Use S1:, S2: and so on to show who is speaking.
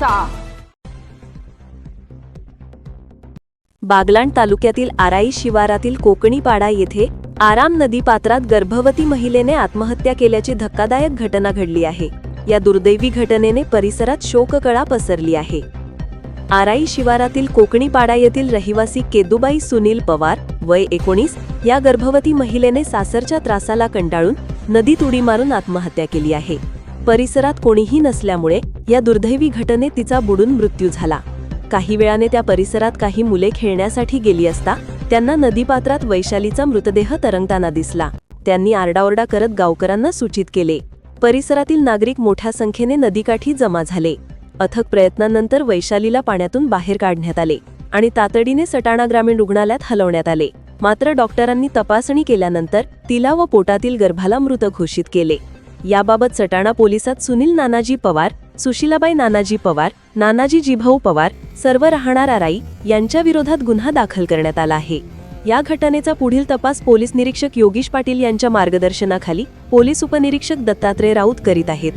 S1: घ्यायचा
S2: बागलाण तालुक्यातील आराई शिवारातील कोकणीपाडा येथे आराम नदी पात्रात गर्भवती महिलेने आत्महत्या केल्याची धक्कादायक घटना घडली आहे. या दुर्दैवी घटनेने परिसरात शोककळा पसरली आहे. आराई शिवारातील कोकणीपाडा येथील रहिवासी केदुबाई सुनील पवार वय एकोणीस या गर्भवती महिलेने सासरच्या त्रासाला कंटाळून नदीत उडी मारून आत्महत्या केली आहे. परिसरात कोणीही नसल्यामुळे या दुर्दैवी घटनेत तिचा बुडून मृत्यू झाला. काही वेळाने त्या परिसरात काही मुले खेळण्यासाठी गेली असता त्यांना नदीपात्रात वैशालीचा मृतदेह तरंगताना दिसला. त्यांनी आरडाओरडा करत गावकऱ्यांना सूचित केले. परिसरातील नागरिक मोठ्या संख्येने नदीकाठी जमा झाले. अथक प्रयत्नांनंतर वैशालीला पाण्यातून बाहेर काढण्यात आले आणि तातडीने सटाणा ग्रामीण रुग्णालयात हलवण्यात आले. मात्र डॉक्टरांनी तपासणी केल्यानंतर तिला व पोटातील गर्भाला मृत घोषित केले. याबाबत सटाणा पोलिसात सुनील नानाजी पवार सुशीलाबाई नानाजी पवार नानाजी जिभाऊ पवार सर्व राहणारा राई यांच्या विरोधात गुन्हा दाखल करण्यात आला आहे. या घटनेचा पुढील तपास पोलीस निरीक्षक योगीश पाटील यांच्या मार्गदर्शनाखाली पोलीस उपनिरीक्षक दत्तात्रय राऊत करीत आहेत.